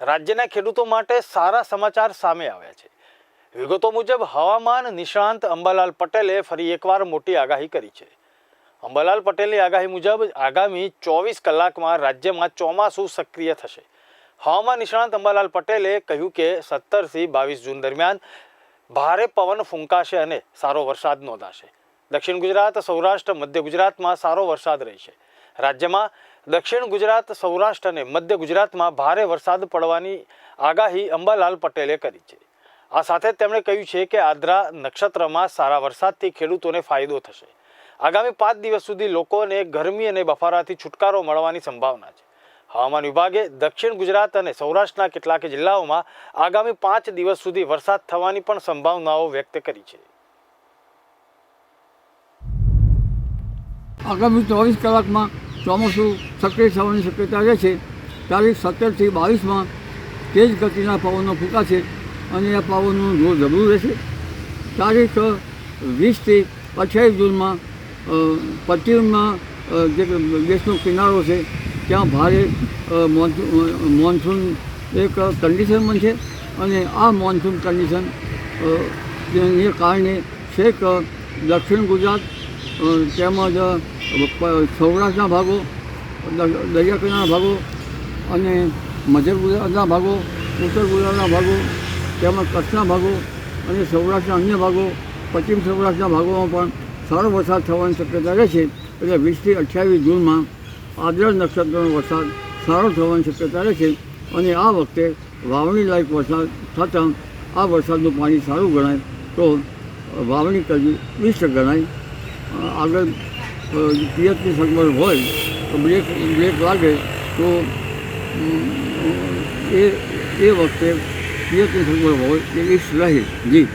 રાજ્યના ખેડૂતો માટે સારા સમાચાર સામે આવ્યા છે. વિગતો મુજબ હવામાન નિષ્ણાંત અંબાલાલ પટેલે ફરી એકવાર મોટી આગાહી કરી છે. અંબાલાલ પટેલની આગાહી મુજબ આગામી ચોવીસ કલાકમાં રાજ્યમાં ચોમાસું સક્રિય થશે. હવામાન નિષ્ણાંત અંબાલાલ પટેલે કહ્યું કે સત્તરથી બાવીસ જૂન દરમિયાન ભારે પવન ફૂંકાશે અને સારો વરસાદ નોંધાશે. દક્ષિણ ગુજરાત, સૌરાષ્ટ્ર, મધ્ય ગુજરાતમાં સારો વરસાદ રહેશે. રાજ્યમાં દક્ષિણ ગુજરાત, સૌરાષ્ટ્ર અને મધ્ય ગુજરાતમાં ભારે વરસાદ પડવાની આગાહી અંબાલાલ પટેલે કરી છે. આ સાથે તેમણે કહ્યું છે કે આદ્રા નક્ષત્રમાં સારા વરસાદથી ખેડૂતોને ફાયદો થશે. આગામી પાંચ દિવસ સુધી લોકોને ગરમી અને બફારાથી છુટકારો મળવાની સંભાવના છે. હવામાન વિભાગે દક્ષિણ ગુજરાત અને સૌરાષ્ટ્રના કેટલાક જિલ્લાઓમાં આગામી પાંચ દિવસ સુધી વરસાદ થવાની પણ સંભાવનાઓ વ્યક્ત કરી છે. આગામી ચોવીસ કલાકમાં ચોમાસું સક્રિય થવાની શક્યતા રહે છે. તારીખ સત્તરથી બાવીસમાં તેજ ગતિના પવનો ફૂંકાશે અને આ પવનનું જોર જબરું રહેશે. તારીખ વીસથી અઠ્યાવીસ જૂનમાં પશ્ચિમમાં જે દેશનો કિનારો છે, ત્યાં ભારે મોન્સૂન એક કન્ડિશન બનશે અને આ મોન્સૂન કન્ડિશન કારણે છેક દક્ષિણ ગુજરાત તેમજ સૌરાષ્ટ્રના ભાગો દ- દરિયા કિનારાના ભાગો અને મધ્ય ગુજરાતના ભાગો, ઉત્તર ગુજરાતના ભાગો, તેમજ કચ્છના ભાગો અને સૌરાષ્ટ્રના અન્ય ભાગો, પશ્ચિમ સૌરાષ્ટ્રના ભાગોમાં પણ સારો વરસાદ થવાની શક્યતા રહે છે. એટલે વીસથી અઠ્યાવીસ જૂનમાં આદ્ર નક્ષત્રનો વરસાદ સારો થવાની શક્યતા રહે છે અને આ વખતે વાવણી લાયક વરસાદ થતાં આ વરસાદનું પાણી સારું ગણાય તો વાવણી કરવી વીસ ગણાય. આગળ પિયતની સગવડ હોય, તો બ્રેક બ્રેક લાગે, તો એ એ વખતે પિયતની સગવડ હોય એ ઇષ્ટ રહે જી.